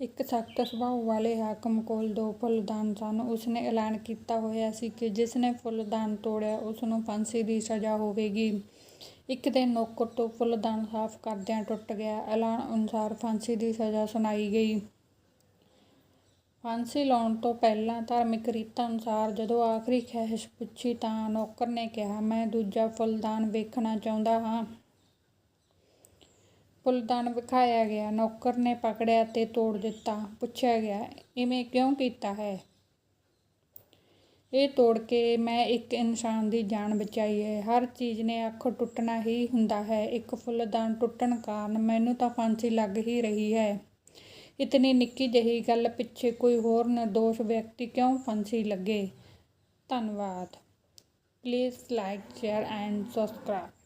ਇੱਕ ਸਖ਼ਤ ਸੁਭਾਅ ਵਾਲੇ ਹਾਕਮ ਕੋਲ ਦੋ ਫੁੱਲਦਾਨ ਸਨ। ਉਸਨੇ ਐਲਾਨ ਕੀਤਾ ਹੋਇਆ ਸੀ ਕਿ ਜਿਸ ਨੇ ਫੁੱਲਦਾਨ ਤੋੜਿਆ ਉਸਨੂੰ ਫਾਂਸੀ ਦੀ ਸਜ਼ਾ ਹੋਵੇਗੀ। ਇੱਕ ਦਿਨ ਨੌਕਰ ਤੋਂ ਫੁੱਲਦਾਨ ਸਾਫ਼ ਕਰਦਿਆਂ ਟੁੱਟ ਗਿਆ। ਐਲਾਨ ਅਨੁਸਾਰ ਫਾਂਸੀ ਦੀ ਸਜ਼ਾ ਸੁਣਾਈ ਗਈ। ਫਾਂਸੀ ਲਾਉਣ ਤੋਂ ਪਹਿਲਾਂ ਧਾਰਮਿਕ ਰੀਤਾਂ ਅਨੁਸਾਰ ਜਦੋਂ ਆਖ਼ਰੀ ਖ਼ਹਿਸ਼ ਪੁੱਛੀ ਤਾਂ ਨੌਕਰ ਨੇ ਕਿਹਾ, "ਮੈਂ ਦੂਜਾ ਫੁੱਲਦਾਨ ਵੇਖਣਾ ਚਾਹੁੰਦਾ ਹਾਂ।" ਫੁੱਲਦਾਨ ਵਿਖਾਇਆ ਗਿਆ। ਨੌਕਰ ਨੇ ਪਕੜਿਆ ਤੇ ਤੋੜ ਦਿੱਤਾ। ਪੁੱਛਿਆ ਗਿਆ, "ਇਵੇਂ ਕਿਉਂ ਕੀਤਾ ਹੈ?" "ਇਹ ਤੋੜ ਕੇ ਮੈਂ ਇੱਕ ਇਨਸਾਨ ਦੀ ਜਾਨ ਬਚਾਈ ਹੈ।" "ਹਰ ਚੀਜ਼ ਨੇ ਅੱਖ ਟੁੱਟਣਾ ਹੀ ਹੁੰਦਾ ਹੈ। ਇੱਕ ਫੁੱਲਦਾਨ ਟੁੱਟਣ ਕਾਰਨ ਮੈਨੂੰ ਤਾਂ ਫਾਂਸੀ ਲੱਗ ਹੀ ਰਹੀ ਹੈ। ਇਤਨੀ ਨਿੱਕੀ ਜਿਹੀ ਗੱਲ ਪਿੱਛੇ ਕੋਈ ਹੋਰ ਨਿਰਦੋਸ਼ ਵਿਅਕਤੀ ਕਿਉਂ ਫਾਂਸੀ ਲੱਗੇ?" ਧੰਨਵਾਦ। Please like, share and subscribe.